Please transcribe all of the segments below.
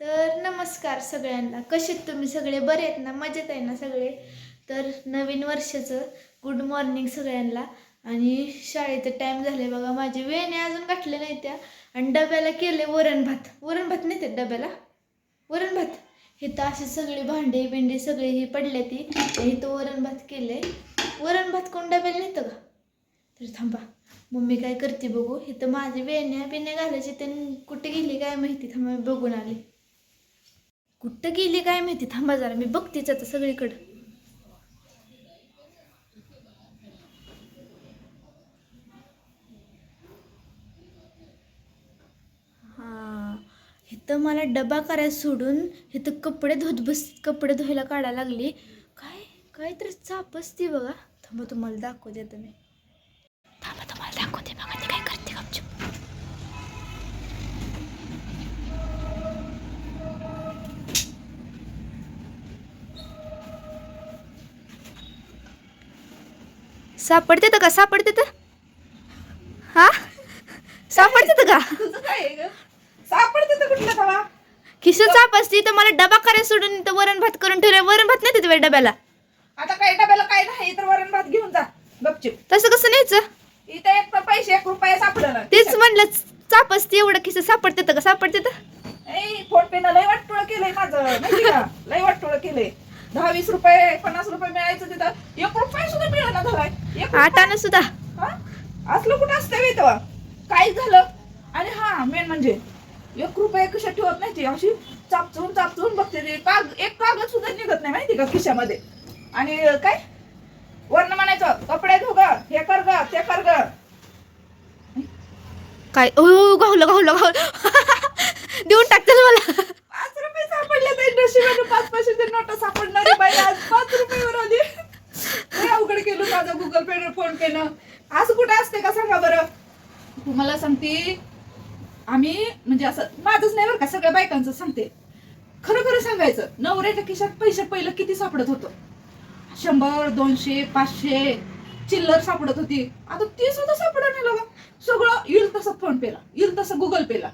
तर नमस्कार सगळ्यांना. कसे आहेत तुम्ही? सगळे बरे आहेत ना? मजेत आहे ना सगळे? तर नवीन वर्षाचं गुड मॉर्निंग सगळ्यांना. आणि शाळेचं टाईम झाले बघा. माझे वेणे अजून गाठले नाही त्या. आणि डब्याला केले वरण भात. वरण भात नाही ते डब्याला? वरण भात? हे तर असे सगळे भांडे बिंडे सगळे हे पडले ती. हे तर वरण भात केले वरण भात कोण डब्याला नेतं का? तर थांबा. मम्मी काय करते बघू? हे तर माझे वेण्या बिण्या घालायचे. त्यांनी कुठे गेली काय माहिती? थांबा बघून आले. कुठं गेली काय माहिती? थांबा जरा मी बघतेच आता सगळीकडं. हा इथं मला डबा करायला सोडून इथं कपडे धुत बस कपडे धुवायला काढायला लागली. काय काय तर चापसती बघा. थांबा तुम्हाला दाखवते आता मी थांबा तुम्हाला दाखवते बघा ती काय करते गपचूप सापडते तर का? सापडते तर? हा? सापडते तर का? सापडते तर कुठलं तवा? खिस चाप असती तर मला डबा करायला सोडून इथं वरण भात करून ठेवलं वरण भात नाही तिथे डब्याला. आता काय डब्याला काय नाही तर वरण भात घेऊन जा. गपचिप तसं कसं न्यायचं इथे एक तर पैसे एक रुपया सापडलं. तेच म्हणलं चाप असते एवढं खिस सापडते तर का? सापडते तर? फोन पेनं लय वाटोळ केलंय माझं. लय वाटोळ केलंय. दहा वीस रुपये पन्नास रुपये मिळायचं तिथं. एक रुपया सुद्धा मिळाला झालाय आटानं सुद्धा. हा? असलं कुठं असतं तेव्हा? काय झालं? आणि हा मेन म्हणजे एक रुपया कशा ठेवत नाही ती? अशी चापचून चापचून बघते ते. काग एक कागद सुद्धा निघत नाही माहिती का खिशामध्ये. आणि काय? वर्ण म्हणायचं कपडे धुग हे कर ग ते कर ग. काय? ओ गावलं गावलं गावलं देऊन टाकतील मला पाच रुपये सापडले ते नशिबाने पाच नोट सापडणारी बाई आज पाच रुपयावर आली. अवघड केलं माझा गुगल पे फोन पे न. असं कुठं असते का सांगा बरं? तुम्हाला सांगते आम्ही म्हणजे असं माझंच नाही बरं का सगळ्या बायकांचं सांगते. खरं खरं सांगायचं नवऱ्याच्या खिशात पैसे पहिलं किती सापडत होतं? शंभर दोनशे पाचशे चिल्लर सापडत होती. आता ती सुद्धा सापडत नाही लगा. सगळं येईल तसं फोन पेला येईल तसं गुगल पेला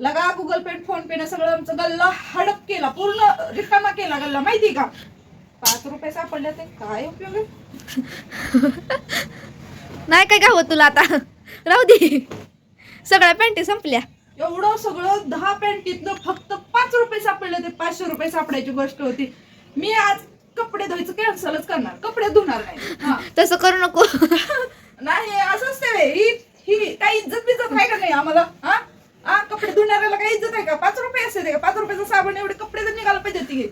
लगा गुगल पे फोन पे सगळं आमचं गल्ला हडप केला पूर्ण रिकामा केला गल्ला माहिती का? पाच रुपये सापडले ते काय उपयोग आहे? नाही काय गावं तुला आता? राहू दे. सगळ्या पॅन्टी संपल्या. एवढं सगळं दहा पॅन्टीतनं फक्त पाच रुपये सापडले ते पाचशे रुपये सापडायची गोष्ट होती. मी आज कपडे धुवायचं कॅन्सलच करणार कपडे धुणार नाही. तसं करू नको. नाही असंच ते ही ही काही इज्जत बिज्जत आहे का नाही आम्हाला? हा? हा कपडे धुणाऱ्याला काही इज्जत आहे का? पाच रुपये असते ते का? पाच रुपयाचा साबण एवढे कपडे जर निघाला पाहिजे ती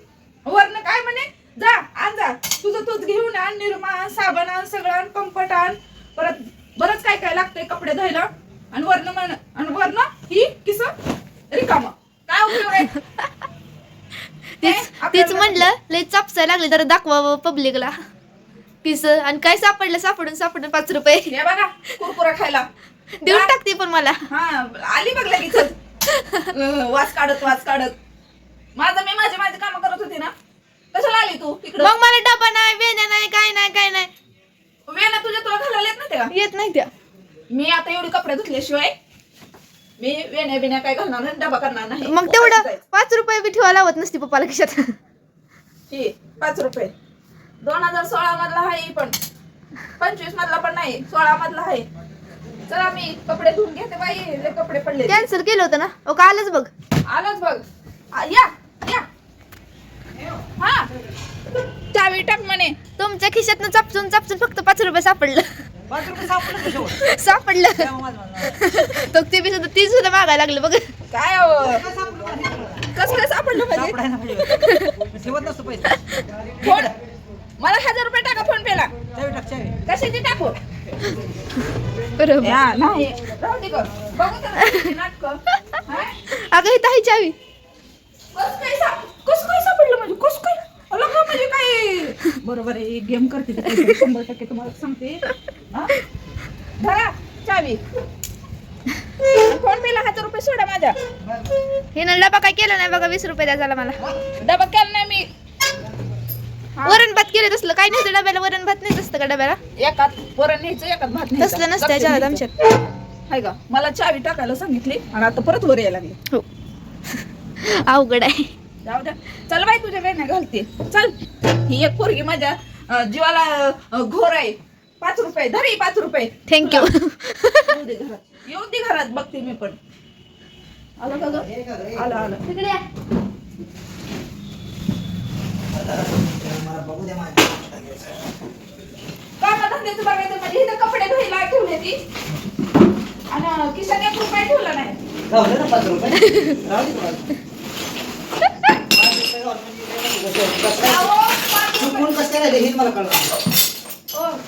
वरनं काय म्हणे? जा आण जा. तुझं तूच घेऊन आण निरमा आण साबण आण सगळं आण पंपट आण. परत बरंच काय काय लागतंय कपडे धुवायला. आणि वरनं म्हण आणि वरनं ही किस रिकामा. काय उपयोग आहे? तीच म्हणलं लय चापसायला लागले तर दाखवा पब्लिकला किस आणि काय सापडलं सापडून सापडून पाच रुपये. बघा कुरकुरा खायला. देऊन टाकते पण मला. हा आली बघ लगेच. अं, वास काढत वास काढत. माझं मी माझे माझे काम करत होते ना. कशाला आली तू तिकडं मग मला डबा नाही वेण्या नाही काय नाही काय नाही. वेळा तुझ्या तुला घालायला येत ना ते येत नाही त्या. मी आता एवढे कपडे धुतल्याशिवाय मी वेण्या बिण्या काय घालणार नाही डबा करणार नाही. मग तेवढं पाच रुपये बी ठेवा लावत नसते पप्पाला खिशात. ही पाच रुपये. दोन हजार सोळा मधला आहे पण पंचवीस मधला पण नाही सोळा मधला आहे. चला मी कपडे धुवून घेते बाई. लय कपडे पडले कॅन्सल केलं होतं ना? ओ कालच बघ. आलंच बघ. आ, या या. हा. चावी टाक म्हणे. तुमच्या खिशातनं चापसून चापसून फक्त पाच रुपये सापडलं. पाच रुपये सापडलं का शेवट? सापडलं. द्या मग माझं मला. तो ते बी सुद्धा ती सुद्धा मागायला लागलं बघ. काय हो? काय सापडलं का? कस काय सापडलं पाहिजे सापडायला पाहिजे. मी ठेवत नसतो पैसे. फोन मला हजार रुपये टाका फोन पेला चावी टाक चावी. कशाची टाकू? बरोबर. अगं इथं आहे चावी. म्हणजे म्हणजे काय? बरोबर आहे गेम करते. शंभर टक्के तुम्हाला सांगते? धरा चावी. फोन पेला हजार रुपये सोडा माझ्या? हे ना डबा काय केलं नाही बघा वीस रुपये द्या झाला मला. डबा केला नाही मी. वरण भात केले तसलं. काय नाही डब्याला? वरण भात नाही असतं का डब्याला? एकात वरण न्यायचं एकात भात न्यायचा. तसलं नसतं घ्यायचं. आमच्यात. हाय का मला चावी टाकायला सांगितली आणि आता परत वर यायला लागली. हो. अवघड आहे. जाऊ द्या. चल बाई तुझ्या वेण्या घालते. चल. ही एक पोरगी माझ्या अं, जीवाला अं, घोर आहे. पाच रुपये. धरी पाच रुपये. थँक्यू येऊ दे घरात. येऊ दे घरात. बघते मी पण. आलं का ग? आलं आलं. तिकडे या. मला बघू द्या माझ्या काम धंद्याचं बघायचं म्हणजे इथं कपडे धुईला ठेवले ती आणि किशन एक रुपये ठेवला नाही. मला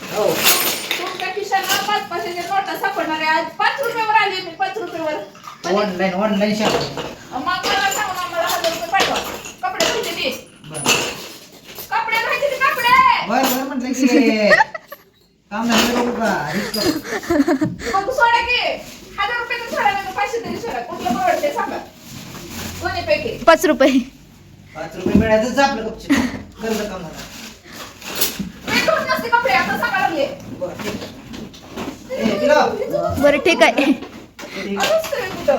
तुमच्या खिशाला पाच पाचशेच्या नोटा सापडणार आहे. आज पाच रुपयावर आली मी पाच रुपयावर. ऑनलाईन ऑनलाईन शॉप मग मला हजार रुपये पाठवा. कपडे धुते ती कपडे कपडे! बर बर म्हटलं की काम नाही बघू का? हेच करू. मग सोडा की. हजार रुपये तर सोडा नाही तर पाचशे तरी सोडा. कुठलं परवडते सांगा. पाच रुपये. पाच रुपये मिळायचं जा आपलं गपचूप. कर्ज काम झालं मी धुत नसते कपडे आता सांगा लागले. बरं ठीक आहे. ए तिला बरं ठीक आहे. अजून सगळे कुठं?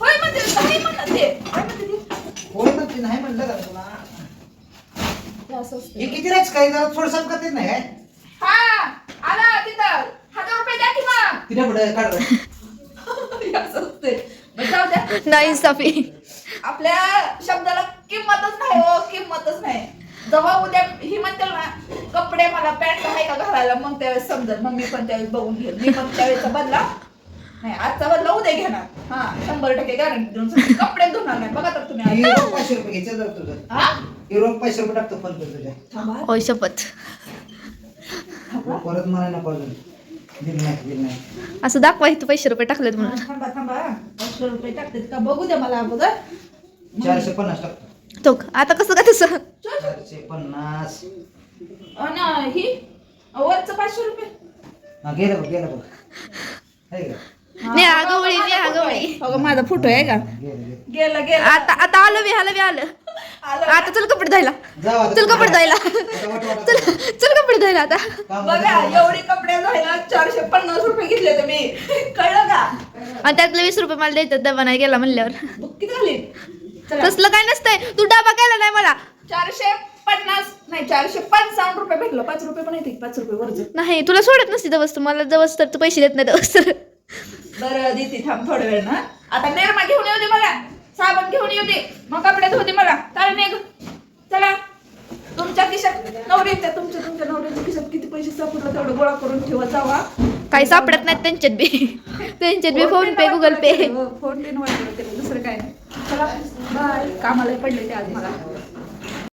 होय म्हणते नाही म्हणत. ते होय म्हणते ते. होय म्हणते नाही म्हणलं का तुला? हे. हे किती राहायचं काही जरा थोडंसं करतेच नाही काय हा आला तिथं हजार रुपये द्या की मग तिला पुढे काढ हे नाही साफी आपल्या शब्दाला किंमतच नाही हो किंमतच नाही. जेव्हा उद्या ही म्हणते ना कपडे मला पॅन्ट आहे का घालायला मग त्यावेळेस समजेल. मग मी पण त्यावेळेस बघून घेईल मी पण त्यावेळेचा बदला नाही आजचा बदला उद्या घेणार. हा शंभर टक्के गॅरंटी देऊन. कपडे धुणार नाही. बघा तर तुम्ही पाचशे रुपये घ्यायचं जर तुझं. हा? रोख पाचशे रुपये टाकतो फोन पे तुझ्या शपथ. परत मला नको असं दाखवा इथं पैसे रुपये टाकलेत म्हणून. थांबा थांबा. पाचशे रुपये टाकते का? बघू द्या मला अगोदर. चारशे पन्नास टाकतो. तो आता कसं का तसं? चारशे पन्नास. आणि ही वरचं पाचशे रुपये. हा गेलं बघ गेलं बघ. आहे का? नेहा गवळी नेहा गवळी अगं माझा फोटो आहे का? गेलं गेलं. आता आता आलं बी आलं बी आलं. आता चल कपडे धुवायला आता. चल कपडे धुवायला वाट- चल चल कपडे धुवायला आता. बघा. एवढे कपडे धुवायला चारशे पन्नास रुपये घेतले तुम्ही. कळलं का? आणि त्यातले वीस रुपये मला द्यायचं डबा नाही गेला म्हणल्यावर. किती झाली? तसलं काय नसतंय. तू डबा केला नाही मला. चारशे पन्नास नाही चारशे पंचावन्न रुपये भेटलं. पाच रुपये पण येते पाच रुपये वरच. नाही तुला सोडत नसती दवस तू. मला दवस तर तू पैसे देत नाही दवस तर. बरं देते थांब थोड्या वेळ ना आता नेरमा घेऊन येऊ दे मला. साबण घेऊन येऊ दे मग कपडे दे मला. चालेल निघ. चला. तुमच्या खिशात नवरीच्या तुमच्या तुमच्या नवऱ्याच्या खिशात किती पैसे सापडलं तेवढं गोळा करून ठेवत जावा. काही सापडत नाहीत त्यांच्यात बी. त्यांच्यात बी PhonePe Google Pay PhonePe वाटलं दुसरं काय नाही. चला. बाय कामाला पडले ते आज मला.